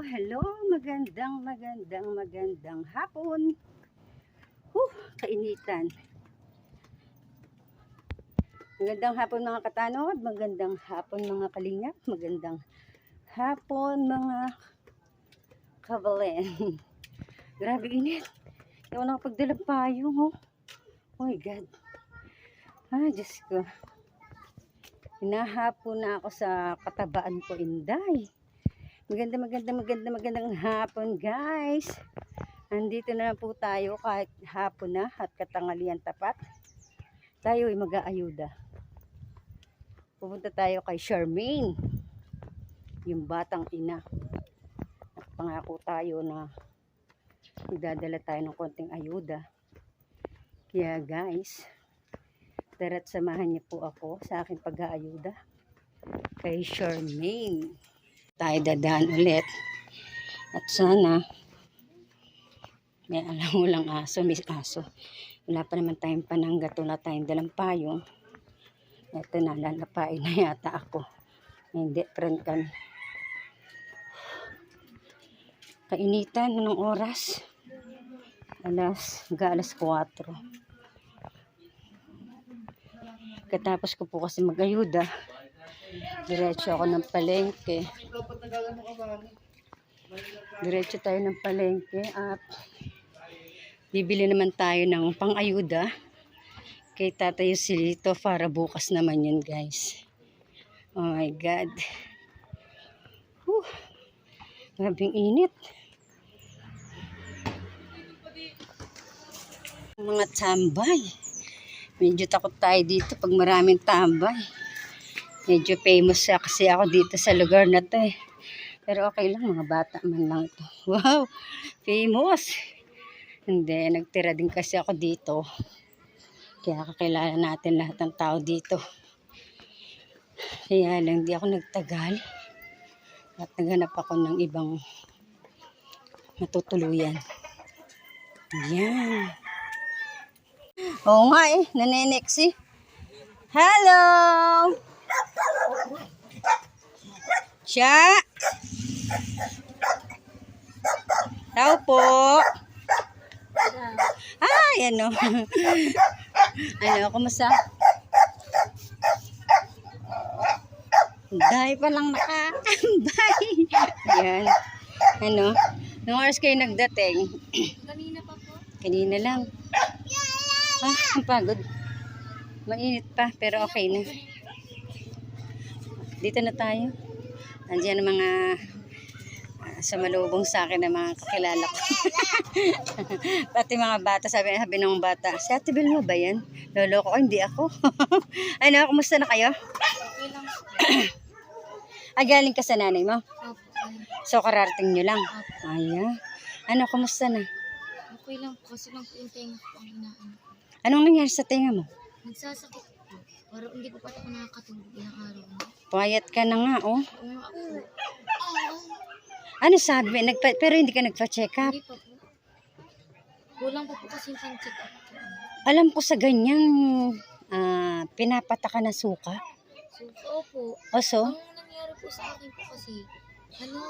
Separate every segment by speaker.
Speaker 1: hello, magandang, magandang, magandang hapon. Huh, kainitan. Magandang hapon mga katanod, magandang hapon mga kalingap, magandang hapon mga kabalen. Grabe init. Hindi ako nakapagdala payong, oh. Oh my God. Ah, Diyos ko. Hinahapon na ako sa katabaan ko, Inday. Maganda, maganda, maganda, magandang hapon, guys. Andito na po tayo kahit hapon na at katangalian tapat. Tayo ay mag-aayuda. Pupunta tayo kay Charmaine. Yung batang ina. Nakapangako tayo na magdadala tayo ng konting ayuda. Kaya guys, tara't samahan niyo po ako sa aking pag-aayuda kay Charmaine tayo dadaan ulit. At sana, may alam mo lang aso, may aso. Wala pa naman tayong pananggat, wala tayong dalang payong. Ito na, lalapain na yata ako. Hindi, friend kan. Kainitan, anong oras? Alas, hanggang alas 4. Katapos ko po kasi mag-ayuda, Diretso ako ng palengke. Diretso tayo ng palengke at bibili naman tayo ng pang-ayuda kay Tatay Silito para bukas naman yun guys. Oh my God. Whew. Grabing init. Mga tambay. Medyo takot tayo dito pag maraming tambay. Medyo famous kasi ako dito sa lugar na to eh. Pero okay lang, mga bata man lang ito. Wow! Famous! Hindi, nagtira din kasi ako dito. Kaya kakilala natin lahat ng tao dito. Kaya lang, di ako nagtagal. At naghanap ako ng ibang matutuluyan. Yan. Oo nga eh, nanenexi. Hello! Siya. Tao po. Ay, ano. ano, kumusta? Dahil pa lang nakakambay. Yan. Ano? Nung oras kayo nagdating?
Speaker 2: Kanina pa po.
Speaker 1: Kanina lang. Ah, ang pagod. Mainit pa, pero okay na. Dito na tayo. Andiyan ang mga ah, sumalubong sa akin ng mga kakilala ko. Pati mga bata, sabi, sabi ng bata, si Ate Belma ba yan? Lolo ko, "Ay, hindi ako. ano, kumusta na kayo? Ah, galing ka sa nanay mo? So, kararating nyo lang? Aya. Ano, kumusta na?
Speaker 2: Okay lang po. Kasi lang po yung tenga ko ang inaan ko.
Speaker 1: Anong nangyari sa tenga mo?
Speaker 2: Nagsasakit. Parang hindi po pati ako nakakatulog ilang araw na.
Speaker 1: Payat ka na nga, oh.
Speaker 2: Oo nga po.
Speaker 1: Ano sabi? Nagpa, pero hindi ka nagpa-check up?
Speaker 2: Hindi pa po. Kulang pa po kasi yung check up ko.
Speaker 1: Alam ko sa ganyan, ah, pinapataka na suka.
Speaker 2: So, opo.
Speaker 1: Oso?
Speaker 2: Ang nangyari po sa akin po kasi, ano,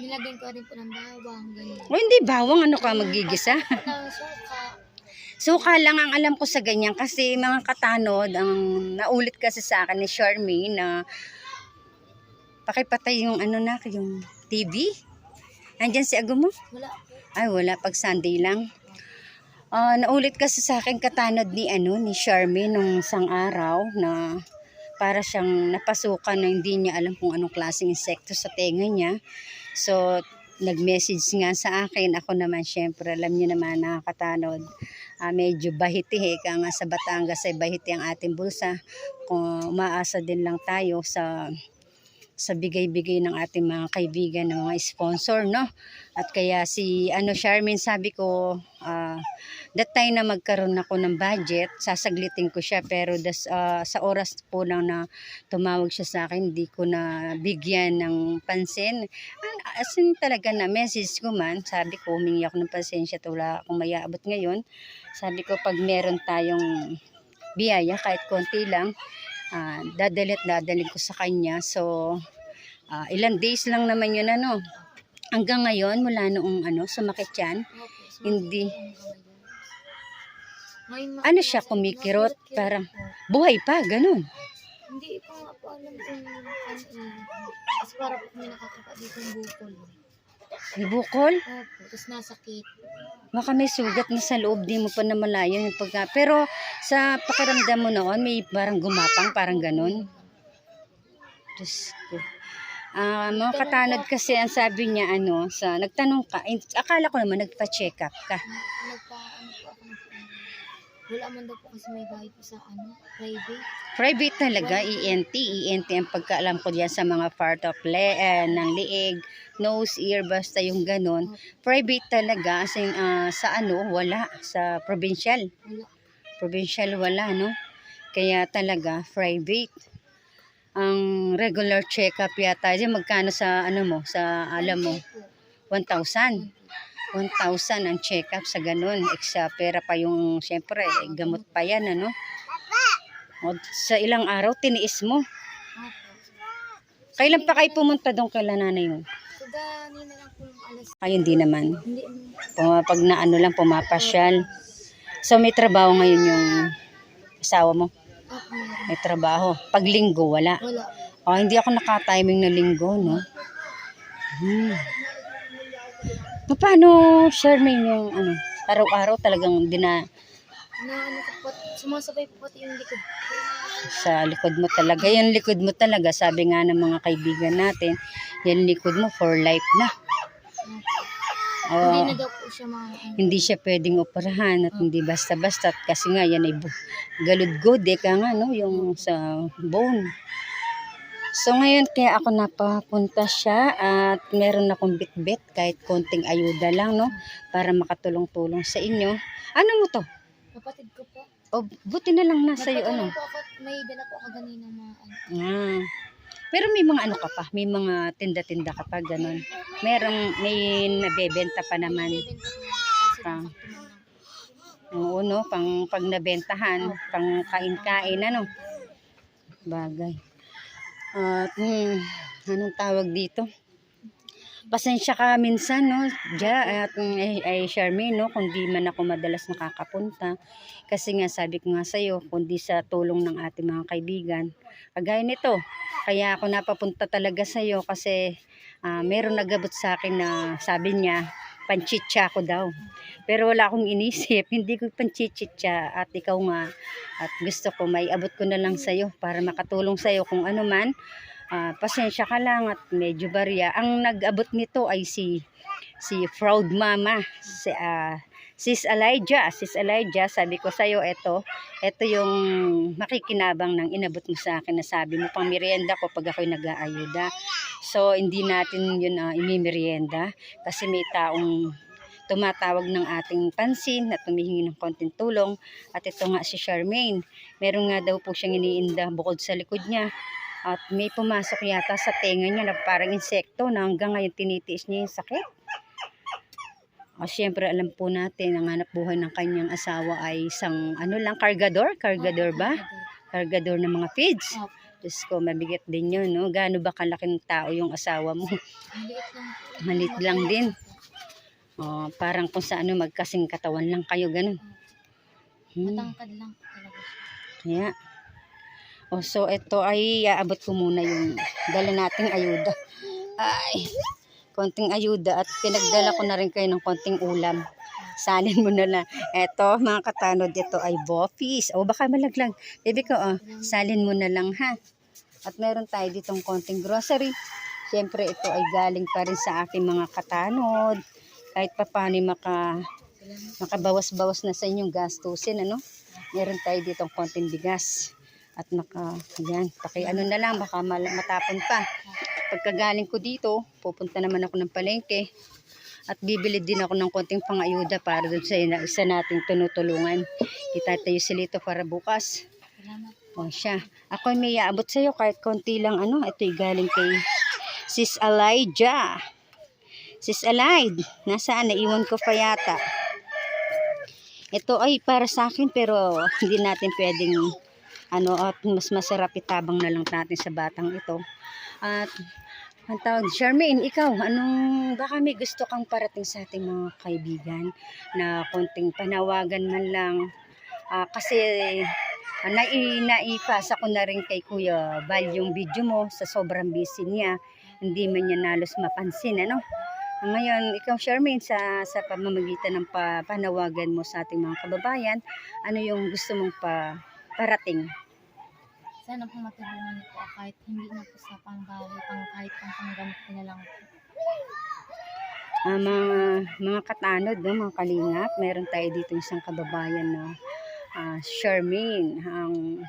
Speaker 2: nilagyan ko rin po ng bawang, ganyan.
Speaker 1: O hindi, bawang ano ka magigisa?
Speaker 2: Na suka.
Speaker 1: Suka lang ang alam ko sa ganyan kasi mga katanod, ang naulit kasi sa akin ni Charmaine na pakipatay yung ano na, yung TV. Nandyan si Ago mo?
Speaker 2: Wala.
Speaker 1: Ay, wala. Pag Sunday lang. Ah, naulit kasi sa akin katanod ni ano ni Charmaine nung isang araw na para siyang napasukan na hindi niya alam kung anong klaseng insekto sa tenga niya. So, nag-message nga sa akin. Ako naman, syempre, alam niyo naman nakakatanod. Ah, medyo bahiti eh. Kaya nga sa Batangas ay bahiti ang ating bulsa. Kung umaasa din lang tayo sa sa bigay-bigay ng ating mga kaibigan, ng mga sponsor, no? At kaya si ano Charmin sabi ko, ah, that time na magkaroon ako ng budget, sasaglitin ko siya pero das, ah, sa oras po lang na tumawag siya sa akin, hindi ko na bigyan ng pansin. As in talaga na message ko man, sabi ko humingi ako ng pasensya at wala akong mayaabot ngayon. Sabi ko pag meron tayong biyaya kahit konti lang, ah, dadalit dadalhin ko sa kanya. So, ah, ilang days lang naman yun ano. Hanggang ngayon, mula noong ano, sumakit yan, Hindi. Ano siya, kumikirot? Parang- buhay pa, ganun.
Speaker 2: Hindi ko nga po alam kung ano eh. Kasi para po kami nakakapa dito ng bukol.
Speaker 1: May bukol,
Speaker 2: Opo, tapos nasakit.
Speaker 1: baka may sugat na sa loob, di mo pa namalayan yung pagka. Pero sa pakiramdam mo noon, may parang gumapang, parang ganun. Diyos ko. Ah, mga katanod kasi ang sabi niya ano, sa nagtanong ka, eh, akala ko naman nagpa-check up ka.
Speaker 2: Nagpa, ano po ako ng Wala man daw po kasi may bayad po sa ano, private.
Speaker 1: Private talaga, ENT. ENT ang pagkaalam ko diyan sa mga part of le eh, ng liig, nose, ear, basta yung ganon. Private talaga, as in, ah, sa ano, wala. Sa provincial.
Speaker 2: Wala.
Speaker 1: Provincial wala, no? Kaya talaga, private. Ang regular check-up yata, magkano sa ano mo, sa alam mo, 1,000. 1,000 ang check-up sa ganun. Extra pera pa yung, syempre, eh, gamot pa yan, ano? O, sa ilang araw, tiniis mo. Kailan pa kayo pumunta doon kay nanay mo? Ay, hindi naman. Pag na ano lang, pumapasyal. So, may trabaho ngayon yung asawa mo? May trabaho. Pag linggo, wala.
Speaker 2: Wala.
Speaker 1: Oh, hindi ako nakatiming na linggo, no? Hmm. Paano, Charmaine, yung ano, araw-araw talagang dina,
Speaker 2: Na ano ko po, sumasabay po pati yung likod.
Speaker 1: sa likod mo talaga. Yung likod mo talaga, sabi nga ng mga kaibigan natin, yung likod mo for life na.
Speaker 2: Hindi
Speaker 1: Oh,
Speaker 2: na daw po siya mga
Speaker 1: hindi siya pwedeng operahan at hindi basta-basta kasi nga yan ay galudgod eh ka nga no yung sa bone. So ngayon kaya ako napapunta siya at meron akong bitbit kahit konting ayuda lang no para makatulong-tulong sa inyo. Ano mo to?
Speaker 2: Kapatid ko po.
Speaker 1: O buti na lang nasa iyo ano.
Speaker 2: Nagpatulong po ako, may dala po ako ganina mga ano.
Speaker 1: Ah. Pero may mga ano ka pa, may mga tinda-tinda ka pa ganun. Merong may nabebenta pa naman.
Speaker 2: Lang.
Speaker 1: Oo, no? Pang pag nabentahan, pang kain-kain, ano? Bagay. At, hmm, anong tawag dito? Pasensya ka minsan, no? Ja, at ay, ay Charmaine, no? Kung di man ako madalas nakakapunta. Kasi nga, sabi ko nga sa'yo, kundi sa tulong ng ating mga kaibigan. Kagaya nito, kaya ako napapunta talaga sa'yo kasi ah, meron nagabot sa akin na sabi niya, panchitsa ko daw. Pero wala akong inisip, hindi ko panchichitsa at ikaw nga at gusto ko may abot ko na lang sa'yo para makatulong sa'yo kung ano man. Ah, pasensya ka lang at medyo barya. Ang nag-abot nito ay si si Proud Mama, si ah, Sis Elijah. Sis Elijah, sabi ko sa'yo, eto, eto yung makikinabang ng inabot mo sa akin na sabi mo, pang merienda ko pag ako'y nag-aayuda. So, hindi natin yun uh, imimerienda kasi may taong tumatawag ng ating pansin at tumihingi ng konting tulong. At ito nga si Charmaine. Meron nga daw po siyang iniinda bukod sa likod niya. At may pumasok yata sa tenga niya na parang insekto na hanggang ngayon tinitiis niya yung sakit. O syempre alam po natin ang hanap buhay ng kanyang asawa ay isang ano lang, kargador? Kargador ba? Kargador ng mga feeds.
Speaker 2: Opo.
Speaker 1: Diyos ko, mabigat din yun, no? Gaano ba kalaking tao yung asawa mo?
Speaker 2: Maliit lang
Speaker 1: din. Oh, parang kung sa ano magkasing katawan lang kayo ganun. Hmm,
Speaker 2: Matangkad lang talaga
Speaker 1: kaya. Oh, so ito ay aabot ko muna yung dala nating ayuda. Ay, konting ayuda at pinagdala ko na rin kayo ng konting ulam. Salin mo na lang. Eto, mga katanod, ito ay boffies. O, baka malaglag. Baby ko, oh, salin mo na lang, ha? At meron tayo ditong konting grocery. Siyempre, ito ay galing pa rin sa aking mga katanod. Kahit pa paano maka, makabawas-bawas na sa inyong gastusin, ano? Meron tayo ditong konting bigas. At naka, yan, paki ano na lang, baka matapon pa. Pagkagaling ko dito, pupunta naman ako ng palengke. At bibili din ako ng konting pangayuda para dun sa ina- isa nating tinutulungan. Kita tayo silito para bukas. O siya. Ako ay may aabot sa'yo kahit konti lang ano. Ito'y galing kay Sis Elijah. Sis Elide, nasaan? Naiwan ko pa yata. Ito ay para sa akin pero hindi natin pwedeng ano at mas masarap itabang na lang natin sa batang ito. At Ang tawag, Charmaine, ikaw, anong, baka may gusto kang parating sa ating mga kaibigan na konting panawagan man lang. Ah, kasi ah, nai, naipasa ko na rin kay Kuya Val yung video mo sa sobrang busy niya. Hindi man niya nalos mapansin, ano? Ngayon, ikaw Charmaine, sa, sa pamamagitan ng pa, panawagan mo sa ating mga kababayan, ano yung gusto mong pa, parating?
Speaker 2: Sana po matulungan po kahit hindi na po sa pangbawi, pang kahit pang panggamot na lang po.
Speaker 1: Ah, mga, mga katanod, no, mga kalingap, meron tayo dito isang kababayan na ah, Charmaine, ang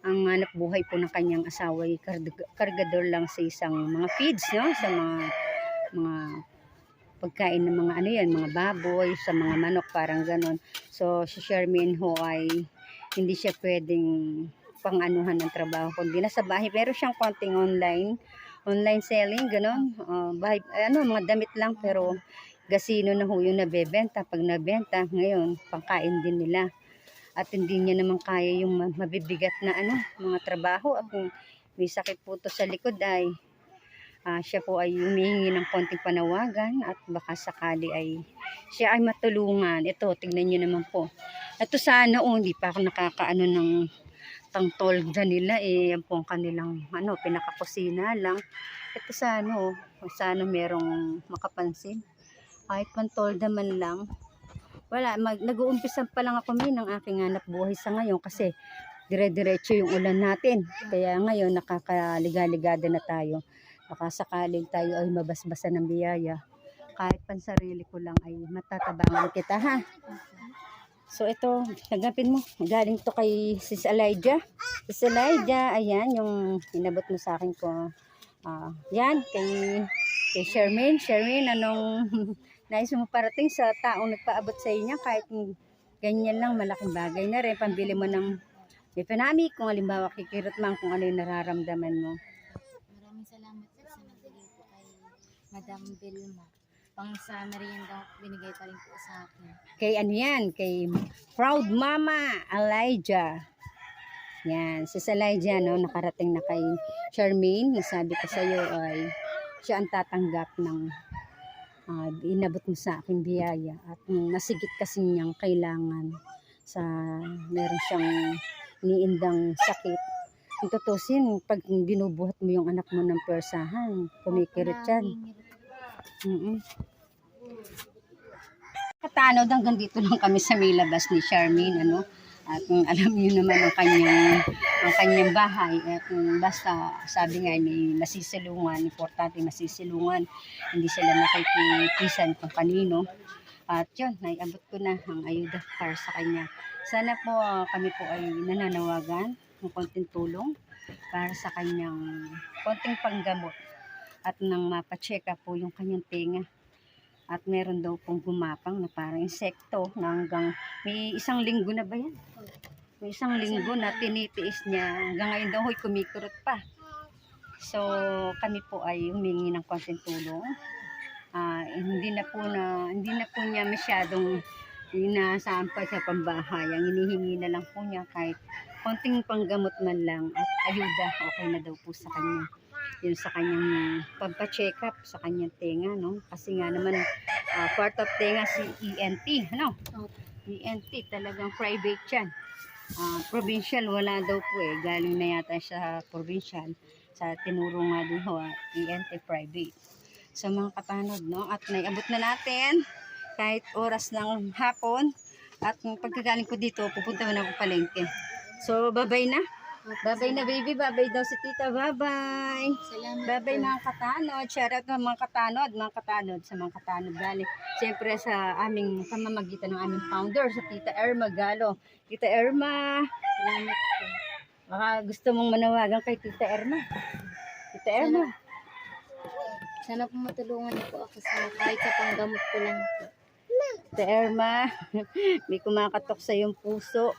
Speaker 1: ang hanap buhay po ng kanyang asawa ay karg- kargador lang sa isang mga feeds, no, sa mga mga pagkain ng mga ano yan, mga baboy, sa mga manok, parang ganon. So, si Charmaine ho ay hindi siya pwedeng pang-anuhan ng trabaho, kundi nasa bahay. Pero siyang konting online, online selling, ganon. Uh, bahay, ano, mga damit lang, pero gasino na ho yung nabebenta. Pag nabenta, ngayon, pangkain din nila. At hindi niya naman kaya yung ma- mabibigat na ano, mga trabaho. At kung may sakit po to sa likod ay ah, siya po ay humihingi ng konting panawagan at baka sakali ay siya ay matulungan. Ito, tignan niyo naman po. Ito sana, oh, hindi pa ako nakakaano ng tangtolda nila eh. Yan po ang kanilang ano, pinakakusina lang. Ito sana, oh, sana merong makapansin. Kahit pantolda man lang. Wala, nag-uumpisa pa lang ako min ng aking hanap buhay sa ngayon kasi dire-diretso yung ulan natin. Kaya ngayon nakakaligaligada na tayo. Baka sakaling tayo ay mabasbasa ng biyaya. Kahit pansarili ko lang ay matatabangan kita ha. So ito, tanggapin mo. Galing to kay Sis Elijah. Sis Elijah, ayan yung inabot mo sa akin ko. Ah, yan, kay, kay Charmaine. Charmaine, anong nais mo parating sa taong nagpaabot sa inyo kahit ganyan lang, malaking bagay na rin. Pambili mo ng may panami kung halimbawa kikirot man kung ano yung nararamdaman mo.
Speaker 2: Maraming salamat sa nagbigay po kay Madam Vilma. Pang sa merienda binigay pa rin po sa akin.
Speaker 1: Kay ano yan, kay Proud Mama Elijah. Yan, si Elijah, no, nakarating na kay Charmaine. Yung sabi ko sa iyo ay siya ang tatanggap ng ah, inabot mo sa aking biyaya. At nasigit kasi niyang kailangan sa meron siyang niindang sakit. Kung tutusin, pag binubuhat mo yung anak mo ng persahan, kumikirot yan. Mm Katanod hanggang dito lang kami sa may labas ni Charmaine, ano. At kung alam niyo naman ang kanyang ang kanyang bahay at kung basta sabi nga may nasisilungan, importante nasisilungan, hindi sila nakikikisan kung kanino. At yun, naiabot ko na ang ayuda para sa kanya. Sana po ah, kami po ay nananawagan ng konting tulong para sa kanyang konting panggamot at nang mapacheck up po yung kanyang tenga. At meron daw pong gumapang na parang insekto na hanggang may isang linggo na ba yan? May isang linggo na tinitiis niya hanggang ngayon daw ho'y kumikurot pa. So kami po ay humingi ng konting tulong. Ah, hindi na po na hindi na po niya masyadong inaasahan pa sa pambahay. Ang hinihingi na lang po niya kahit konting panggamot man lang at ayuda okay na daw po sa kanya yun sa kanyang pagpa-check up sa kanyang tenga, no? Kasi nga naman, ah, part of tenga si ENT, ano? ENT, talagang private yan. Ah, provincial, wala daw po eh. Galing na yata siya sa provincial. Sa tinuro nga dun ho, ah, ENT private. Sa mga katanod, no? At naiabot na natin kahit oras ng hapon. At pagkagaling ko dito, pupunta na ako palengke. So, bye-bye na. Bye-bye na baby, bye-bye daw si tita, bye-bye.
Speaker 2: Salamat
Speaker 1: Bye-bye
Speaker 2: po.
Speaker 1: mga katanod. Shout out mga katanod, mga katanod sa mga katanod. Galing, siyempre sa aming pamamagitan ng aming founder, sa Tita Erma Galo. Tita Erma,
Speaker 2: Salamat po.
Speaker 1: baka gusto mong manawagan kay Tita Erma. Tita Erma,
Speaker 2: Sana po matulungan niyo po ako sa kahit sa panggamot ko lang po.
Speaker 1: Tita Erma, may kumakatok sa iyong puso.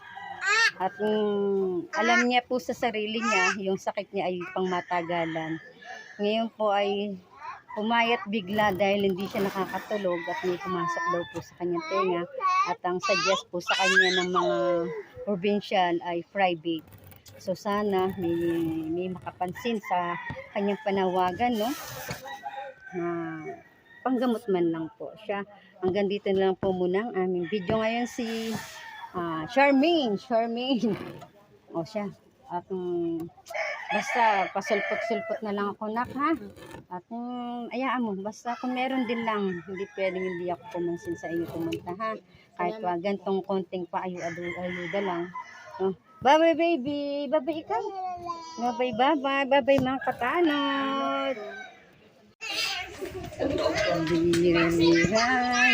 Speaker 1: At mm, alam niya po sa sarili niya, yung sakit niya ay pangmatagalan. Ngayon po ay pumayat bigla dahil hindi siya nakakatulog at may pumasok daw po sa kanyang tenga. At ang suggest po sa kanya ng mga provincial ay private. So sana may, may makapansin sa kanyang panawagan, no? Na panggamot man lang po siya. Hanggang dito na lang po muna ang aming video ngayon si ah, Charmaine. Charmaine. O siya. At mm, basta pasulpot-sulpot na lang ako nak ha. At mm, ayaan mo, basta kung meron din lang, hindi pwedeng hindi ako pumansin sa iyo pumunta ha. Kahit pa gantong konting paayu-ayuda lang. Oh. Bye-bye baby! Bye-bye ikaw! Bye-bye, bye-bye! Bye-bye mga katanod!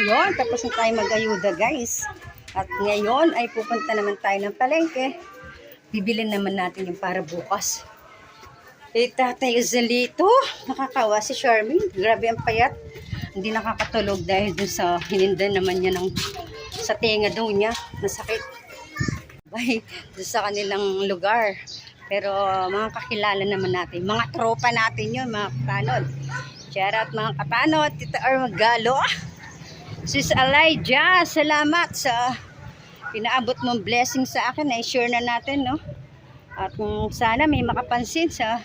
Speaker 1: Yun, tapos na tayo mag-ayuda guys. At ngayon ay pupunta naman tayo ng palengke. Bibilin naman natin yung para bukas. Eh, tatay Zalito, nakakawa si Charmaine. Grabe ang payat. Hindi nakakatulog dahil dun sa hinindan naman niya ng sa tenga daw niya. Nasakit. Bay, dun sa kanilang lugar. Pero mga kakilala naman natin. Mga tropa natin yun, mga katanod. Shout out mga katanod. Tita Armagalo. Sis Elijah, salamat sa pinaabot mong blessing sa akin. I-share na natin, no? At kung sana may makapansin sa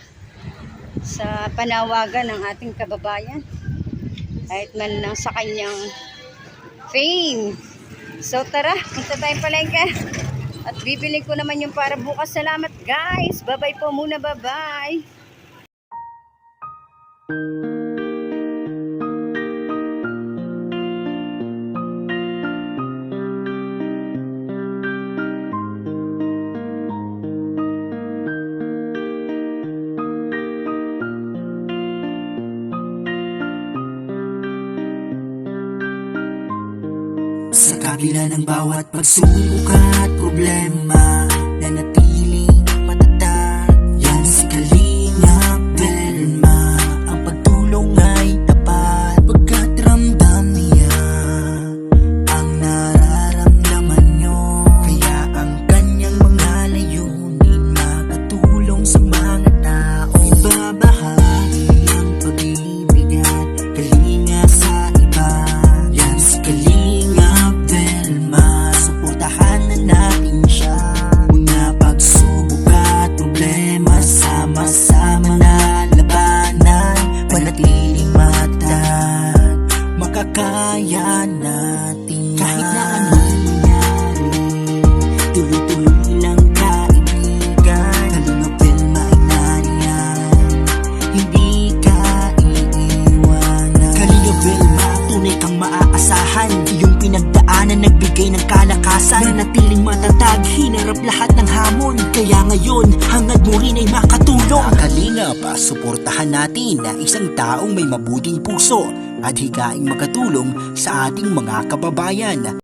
Speaker 1: sa panawagan ng ating kababayan. Kahit man lang sa kanyang fame. So tara, punta tayong palengke. At bibili ko naman yung para bukas. Salamat guys. Bye-bye po muna. Bye-bye.
Speaker 3: Ng bawat pagsubok at problema Na natiling natin na isang taong may mabuting puso At higaing makatulong sa ating mga kababayan